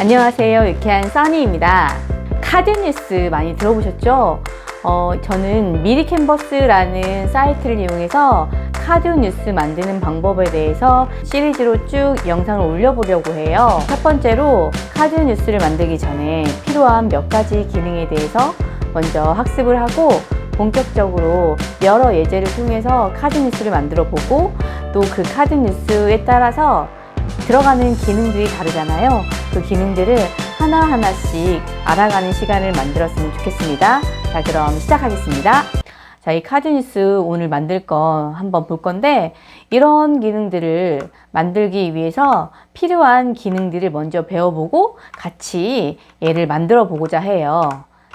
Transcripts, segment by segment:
안녕하세요. 유쾌한 써니입니다. 카드 뉴스 많이 들어보셨죠? 어, 저는 미리 캔버스라는 사이트를 이용해서 카드 뉴스 만드는 방법에 대해서 시리즈로 쭉 영상을 올려보려고 해요. 첫 번째로 카드 뉴스를 만들기 전에 필요한 몇 가지 기능에 대해서 먼저 학습을 하고 본격적으로 여러 예제를 통해서 카드 뉴스를 만들어 보고 또 그 카드 뉴스에 따라서 들어가는 기능들이 다르잖아요. 그 기능들을 하나하나씩 알아가는 시간을 만들었으면 좋겠습니다. 자, 그럼 시작하겠습니다. 자, 이 카드 뉴스 오늘 만들 거 한번 볼 건데, 이런 기능들을 만들기 위해서 필요한 기능들을 먼저 배워보고 같이 얘를 만들어 보고자 해요.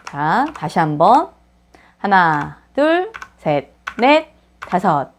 자, 다시 한번. 하나, 둘, 셋, 넷, 다섯.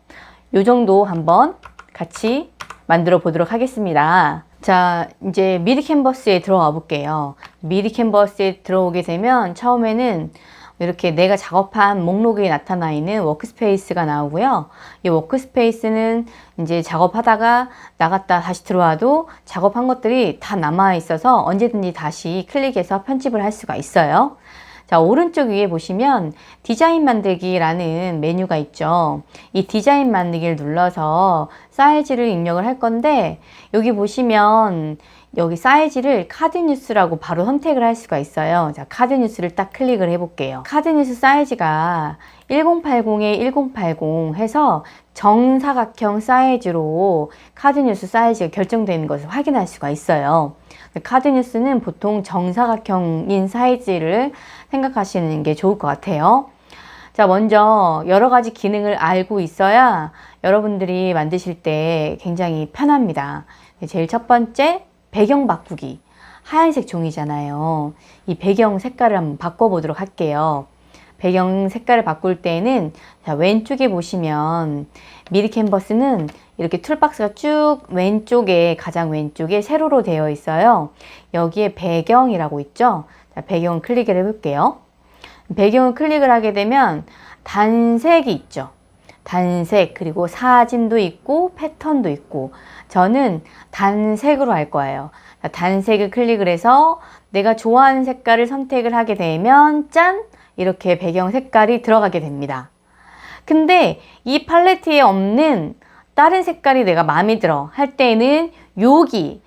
요 정도 한번 같이 만들어 보도록 하겠습니다. 자, 이제 미리 캔버스에 들어가 볼게요. 미리 캔버스에 들어오게 되면 처음에는 이렇게 내가 작업한 목록에 나타나 있는 워크스페이스가 나오고요. 이 워크스페이스는 이제 작업하다가 나갔다 다시 들어와도 작업한 것들이 다 남아 있어서 언제든지 다시 클릭해서 편집을 할 수가 있어요. 자, 오른쪽 위에 보시면 디자인 만들기라는 메뉴가 있죠. 이 디자인 만들기를 눌러서 사이즈를 입력을 할 건데, 여기 보시면 여기 사이즈를 카드 뉴스라고 바로 선택을 할 수가 있어요. 자, 카드 뉴스를 딱 클릭을 해 볼게요. 카드 뉴스 사이즈가 1080에 1080 해서 정사각형 사이즈로 카드 뉴스 사이즈가 결정되는 것을 확인할 수가 있어요. 카드 뉴스는 보통 정사각형인 사이즈를 생각하시는 게 좋을 것 같아요. 자, 먼저 여러 가지 기능을 알고 있어야 여러분들이 만드실 때 굉장히 편합니다. 제일 첫 번째, 배경 바꾸기. 하얀색 종이잖아요. 이 배경 색깔을 한번 바꿔보도록 할게요. 배경 색깔을 바꿀 때는 자, 왼쪽에 보시면 미리 캔버스는 이렇게 툴박스가 쭉 왼쪽에 가장 왼쪽에 세로로 되어 있어요. 여기에 배경이라고 있죠. 자, 배경 클릭을 해볼게요. 배경을 클릭을 하게 되면 단색이 있죠. 단색 그리고 사진도 있고 패턴도 있고 저는 단색으로 할 거예요. 단색을 클릭을 해서 내가 좋아하는 색깔을 선택을 하게 되면 짠 이렇게 배경 색깔이 들어가게 됩니다. 근데 이 팔레트에 없는 다른 색깔이 내가 마음에 들어 할 때는 여기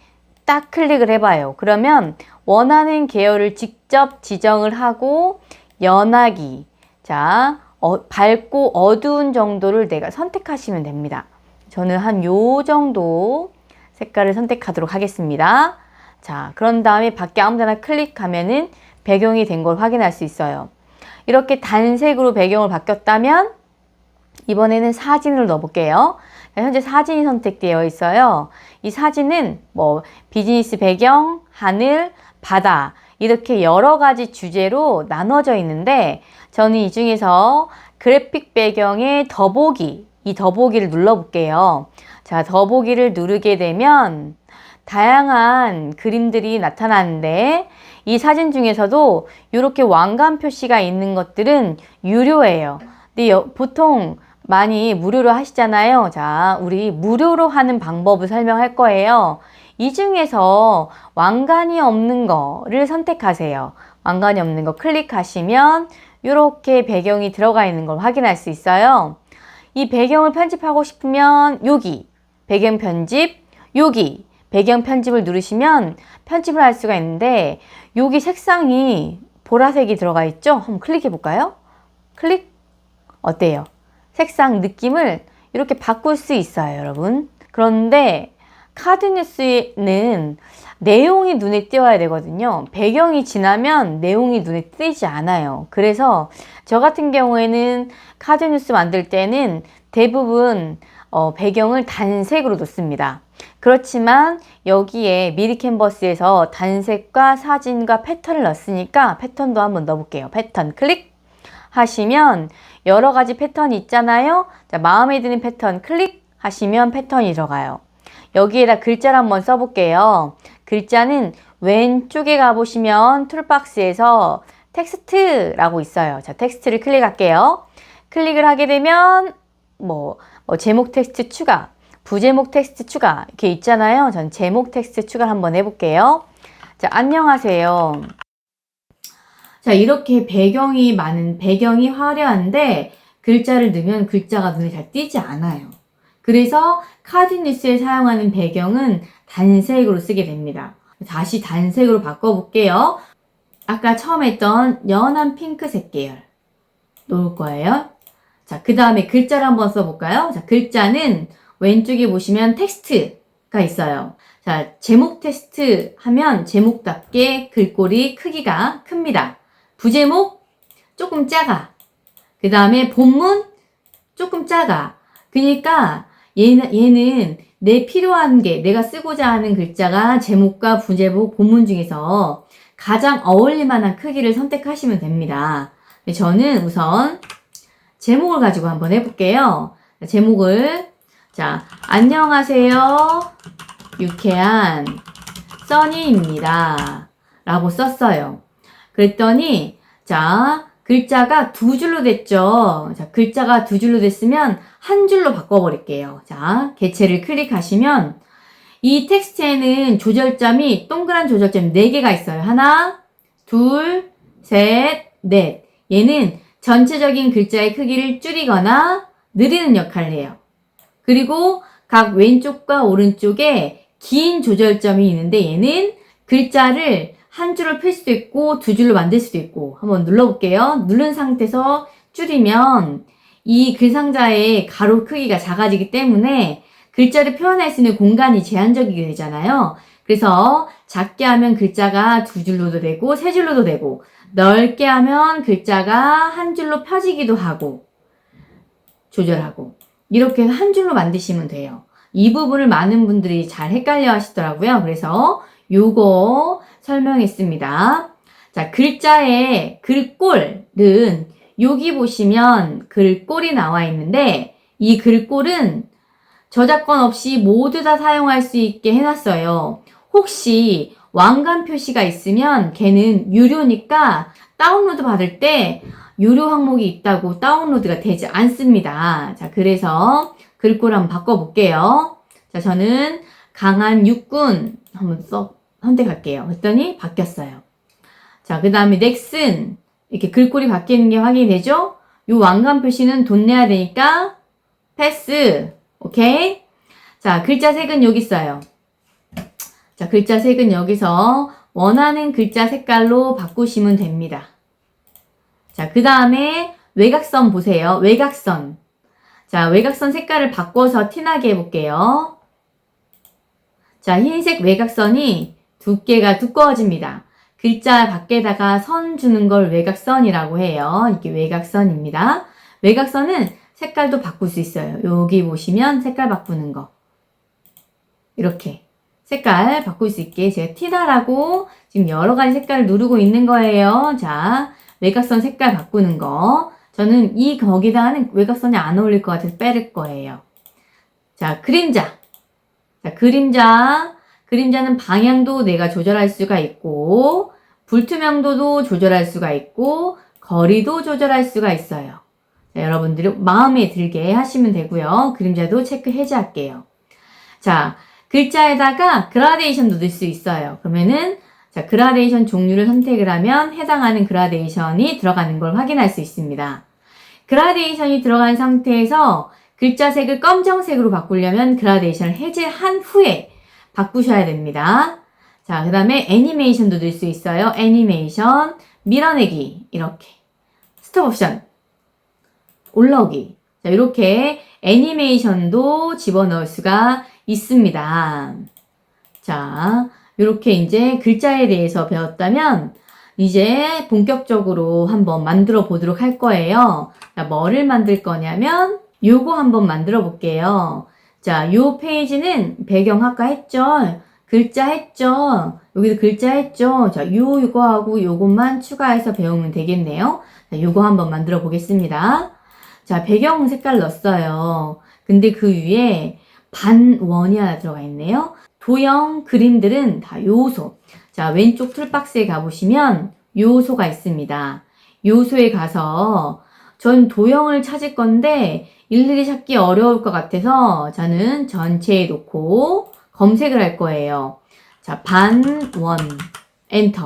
딱 클릭을 해봐요. 그러면 원하는 계열을 직접 지정을 하고 연하기 자 어, 밝고 어두운 정도를 내가 선택하시면 됩니다. 저는 한 요 정도 색깔을 선택하도록 하겠습니다. 자, 그런 다음에 밖에 아무데나 클릭하면은 배경이 된 걸 확인할 수 있어요. 이렇게 단색으로 배경을 바뀌었다면 이번에는 사진을 넣어볼게요. 현재 사진이 선택되어 있어요. 이 사진은 뭐 비즈니스 배경, 하늘, 바다 이렇게 여러 가지 주제로 나눠져 있는데 저는 이 중에서 그래픽 배경의 더보기 이 더보기를 눌러볼게요. 자, 더보기를 누르게 되면 다양한 그림들이 나타나는데 이 사진 중에서도 이렇게 왕관 표시가 있는 것들은 유료예요. 근데 보통 많이 무료로 하시잖아요. 자, 우리 무료로 하는 방법을 설명할 거예요. 이 중에서 왕관이 없는 거를 선택하세요. 왕관이 없는 거 클릭하시면 이렇게 배경이 들어가 있는 걸 확인할 수 있어요. 이 배경을 편집하고 싶으면 여기 배경 편집, 여기 배경 편집을 누르시면 편집을 할 수가 있는데 여기 색상이 보라색이 들어가 있죠? 한번 클릭해 볼까요? 클릭 어때요? 색상 느낌을 이렇게 바꿀 수 있어요, 여러분. 그런데 카드뉴스는 내용이 눈에 띄어야 되거든요. 배경이 지나면 내용이 눈에 띄지 않아요. 그래서 저 같은 경우에는 카드뉴스 만들 때는 대부분 어, 배경을 단색으로 놓습니다. 그렇지만 여기에 미리 캔버스에서 단색과 사진과 패턴을 넣었으니까 패턴도 한번 넣어볼게요. 패턴 클릭 하시면 여러 가지 패턴이 있잖아요. 자, 마음에 드는 패턴 클릭하시면 패턴이 들어가요. 여기에다 글자를 한번 써볼게요. 글자는 왼쪽에 가보시면 툴박스에서 텍스트라고 있어요. 자, 텍스트를 클릭할게요. 클릭을 하게 되면 뭐, 뭐 제목 텍스트 추가, 부제목 텍스트 추가 이렇게 있잖아요. 전 제목 텍스트 추가를 한번 해볼게요. 자, 안녕하세요. 자, 이렇게 배경이 많은, 배경이 화려한데, 글자를 넣으면 글자가 눈에 잘 띄지 않아요. 그래서 카드뉴스에 사용하는 배경은 단색으로 쓰게 됩니다. 다시 단색으로 바꿔볼게요. 아까 처음 했던 연한 핑크색 계열. 놓을 거예요. 자, 그 다음에 글자를 한번 써볼까요? 자, 글자는 왼쪽에 보시면 텍스트가 있어요. 자, 제목 테스트 하면 제목답게 글꼴이 크기가 큽니다. 부제목 조금 작아. 그 다음에 본문 조금 작아. 그러니까 얘는, 얘는 내 필요한 게 내가 쓰고자 하는 글자가 제목과 부제목, 본문 중에서 가장 어울릴 만한 크기를 선택하시면 됩니다. 저는 우선 제목을 가지고 한번 해볼게요. 제목을 자 안녕하세요 유쾌한 써니입니다 라고 썼어요. 그랬더니 자 글자가 두 줄로 됐죠. 자 글자가 두 줄로 됐으면 한 줄로 바꿔버릴게요. 자 개체를 클릭하시면 이 텍스트에는 조절점이 동그란 조절점이 4개가 있어요. 하나, 둘, 셋, 넷. 얘는 전체적인 글자의 크기를 줄이거나 느리는 역할을 해요. 그리고 각 왼쪽과 오른쪽에 긴 조절점이 있는데 얘는 글자를 한 줄로 펼 수도 있고 두 줄로 만들 수도 있고 한번 눌러볼게요. 누른 상태에서 줄이면 이 글 상자의 가로 크기가 작아지기 때문에 글자를 표현할 수 있는 공간이 제한적이게 되잖아요. 그래서 작게 하면 글자가 두 줄로도 되고 세 줄로도 되고 넓게 하면 글자가 한 줄로 펴지기도 하고 조절하고 이렇게 한 줄로 만드시면 돼요. 이 부분을 많은 분들이 잘 헷갈려 하시더라고요. 그래서 요거 설명했습니다. 자, 글자의 글꼴은 여기 보시면 글꼴이 나와 있는데 이 글꼴은 저작권 없이 모두 다 사용할 수 있게 해놨어요. 혹시 왕관 표시가 있으면 걔는 유료니까 다운로드 받을 때 유료 항목이 있다고 다운로드가 되지 않습니다. 자, 그래서 글꼴 한번 바꿔볼게요. 자, 저는 강한 육군 한번 써, 선택할게요. 그랬더니 바뀌었어요. 자, 그 다음에 넥슨. 이렇게 글꼴이 바뀌는 게 확인이 되죠? 요 왕관 표시는 돈 내야 되니까 패스. 오케이? 자, 글자 색은 여기 있어요. 자, 글자 색은 여기서 원하는 글자 색깔로 바꾸시면 됩니다. 자, 그 다음에 외곽선 보세요. 외곽선. 자, 외곽선 색깔을 바꿔서 티나게 해볼게요. 자, 흰색 외곽선이 두께가 두꺼워집니다. 글자 밖에다가 선 주는 걸 외곽선이라고 해요. 이게 외곽선입니다. 외곽선은 색깔도 바꿀 수 있어요. 여기 보시면 색깔 바꾸는 거. 이렇게 색깔 바꿀 수 있게 제가 티다라고 지금 여러 가지 색깔을 누르고 있는 거예요. 자, 외곽선 색깔 바꾸는 거. 저는 이 거기다가는 외곽선이 안 어울릴 것 같아서 빼를 거예요. 자, 그림자. 자, 그림자. 그림자는 방향도 내가 조절할 수가 있고, 불투명도도 조절할 수가 있고, 거리도 조절할 수가 있어요. 자, 여러분들이 마음에 들게 하시면 되고요. 그림자도 체크 해제할게요. 자, 글자에다가 그라데이션도 넣을 수 있어요. 그러면은 자, 그라데이션 종류를 선택을 하면 해당하는 그라데이션이 들어가는 걸 확인할 수 있습니다. 그라데이션이 들어간 상태에서 글자 색을 검정색으로 바꾸려면 그라데이션을 해제한 후에 바꾸셔야 됩니다. 자, 그 다음에 애니메이션도 넣을 수 있어요. 애니메이션, 밀어내기, 이렇게. 스톱 옵션, 올라오기. 자, 이렇게 애니메이션도 집어넣을 수가 있습니다. 자, 이렇게 이제 글자에 대해서 배웠다면 이제 본격적으로 한번 만들어 보도록 할 거예요. 자, 뭐를 만들 거냐면 요거 한번 만들어 볼게요. 자, 요 페이지는 배경 아까 했죠? 글자 했죠? 여기도 글자 했죠? 자, 요, 요거하고 요것만 추가해서 배우면 되겠네요. 자, 요거 한번 만들어 보겠습니다. 자, 배경 색깔 넣었어요. 근데 그 위에 반원이 하나 들어가 있네요. 도형 그림들은 다 요소. 자, 왼쪽 툴박스에 가보시면 요소가 있습니다. 요소에 가서 전 도형을 찾을 건데 일일이 찾기 어려울 것 같아서 저는 전체에 놓고 검색을 할 거예요. 자, 반원. 엔터.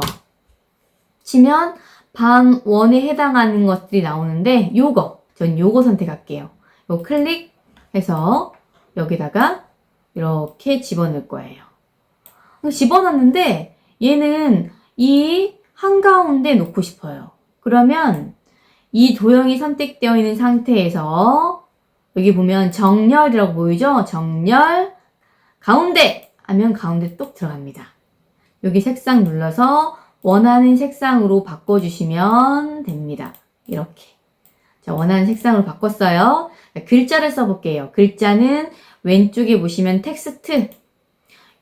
치면 방 1에 해당하는 것들이 나오는데 요거 전 요거 선택할게요. 요 클릭해서 여기다가 이렇게 집어넣을 거예요. 집어넣는데 얘는 이 한가운데 놓고 싶어요. 그러면 이 도형이 선택되어 있는 상태에서 여기 보면 정렬이라고 보이죠? 정렬 가운데 하면 가운데 똑 들어갑니다. 여기 색상 눌러서 원하는 색상으로 바꿔주시면 됩니다. 이렇게. 자, 원하는 색상으로 바꿨어요. 자, 글자를 써볼게요. 글자는 왼쪽에 보시면 텍스트.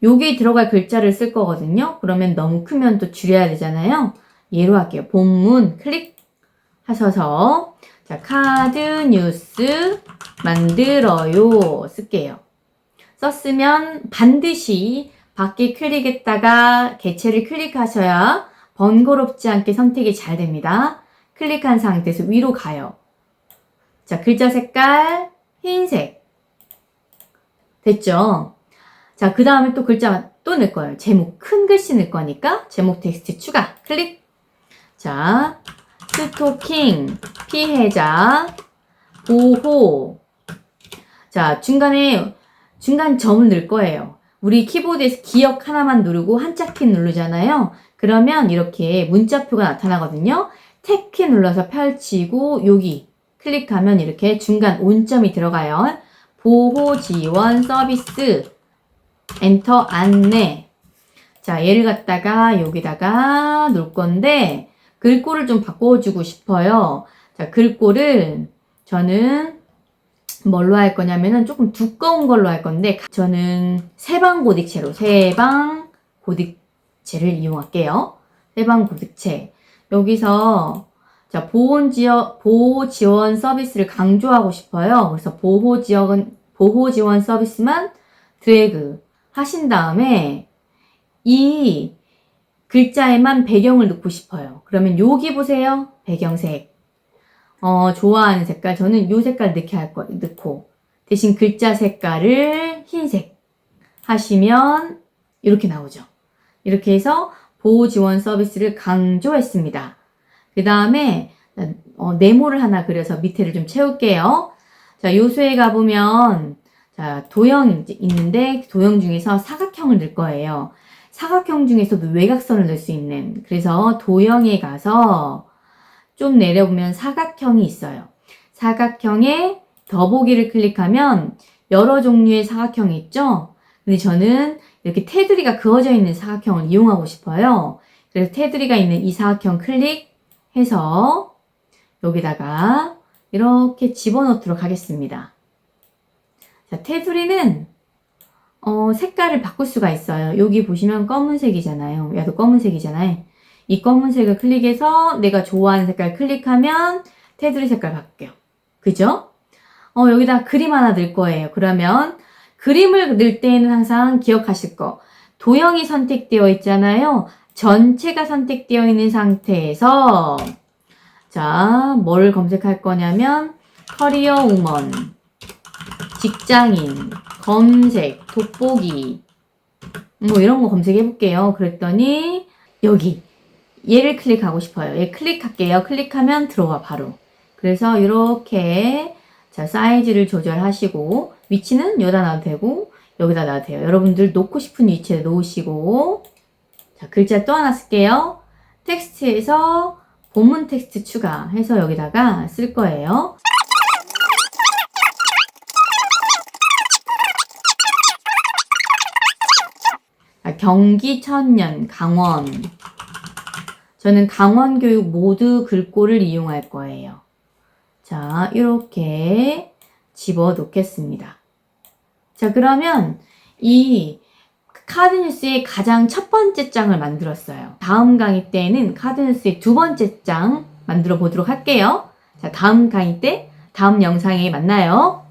여기 들어갈 글자를 쓸 거거든요. 그러면 너무 크면 또 줄여야 되잖아요. 얘로 할게요. 본문 클릭 하셔서 자, 카드 뉴스 만들어요 쓸게요. 썼으면 반드시 밖에 클릭했다가 개체를 클릭하셔야 번거롭지 않게 선택이 잘 됩니다. 클릭한 상태에서 위로 가요. 자, 글자 색깔 흰색. 됐죠? 자, 그 다음에 또 글자 또 넣을 거예요. 제목 큰 글씨 넣을 거니까 제목 텍스트 추가. 클릭. 자, 스토킹, 피해자, 보호. 자, 중간에 중간 점을 넣을 거예요. 우리 키보드에서 기억 하나만 누르고 한자키 누르잖아요. 그러면 이렇게 문자표가 나타나거든요. 탭키 눌러서 펼치고 여기 클릭하면 이렇게 중간 온점이 들어가요. 보호 지원 서비스 엔터 안내 자 얘를 갖다가 여기다가 놓을 건데 글꼴을 좀 바꿔주고 싶어요. 자 글꼴을 저는 뭘로 할 거냐면은 조금 두꺼운 걸로 할 건데 저는 세방 고딕체로 세방 고딕체를 이용할게요. 세방 고딕체 여기서 자 보호 지원 보호 지원 서비스를 강조하고 싶어요. 그래서 보호 지원 보호 지원 서비스만 드래그 하신 다음에 이 글자에만 배경을 넣고 싶어요. 그러면 여기 보세요. 배경색. 어, 좋아하는 색깔. 저는 요 색깔 넣게 할 거, 넣고. 대신 글자 색깔을 흰색 하시면 이렇게 나오죠. 이렇게 해서 보호 지원 서비스를 강조했습니다. 그 다음에 어, 네모를 하나 그려서 밑에를 좀 채울게요. 자, 요수에 가보면 자, 도형 있는데 도형 중에서 사각형을 넣을 거예요. 사각형 중에서도 외곽선을 넣을 수 있는 그래서 도형에 가서 좀 내려보면 사각형이 있어요. 사각형에 더보기를 클릭하면 여러 종류의 사각형이 있죠. 근데 저는 이렇게 테두리가 그어져 있는 사각형을 이용하고 싶어요. 그래서 테두리가 있는 이 사각형 클릭해서 여기다가 이렇게 집어넣도록 하겠습니다. 자, 테두리는 어, 색깔을 바꿀 수가 있어요. 여기 보시면 검은색이잖아요. 야도 검은색이잖아요. 이 검은색을 클릭해서 내가 좋아하는 색깔 클릭하면 테두리 색깔 바뀌어요. 그죠? 어, 여기다 그림 하나 넣을 거예요. 그러면 그림을 넣을 때에는 항상 기억하실 거. 도형이 선택되어 있잖아요. 전체가 선택되어 있는 상태에서 자, 뭘 검색할 거냐면 커리어 우먼 직장인, 검색, 돋보기 뭐 이런 거 검색해 볼게요. 그랬더니 여기 얘를 클릭하고 싶어요. 얘 클릭할게요. 클릭하면 들어와 바로. 그래서 이렇게 자 사이즈를 조절하시고 위치는 여기다 놔도 되고 여기다 놔도 돼요. 여러분들 놓고 싶은 위치에 놓으시고 자 글자 또 하나 쓸게요. 텍스트에서 본문 텍스트 추가해서 여기다가 쓸 거예요. 경기 천년 강원 저는 강원 교육 모두 글꼴을 이용할 거예요. 자, 이렇게 집어 놓겠습니다. 자, 그러면 이 카드뉴스의 가장 첫 번째 장을 만들었어요. 다음 강의 때는 카드뉴스의 두 번째 장 만들어 보도록 할게요. 자, 다음 강의 때, 다음 영상에 만나요.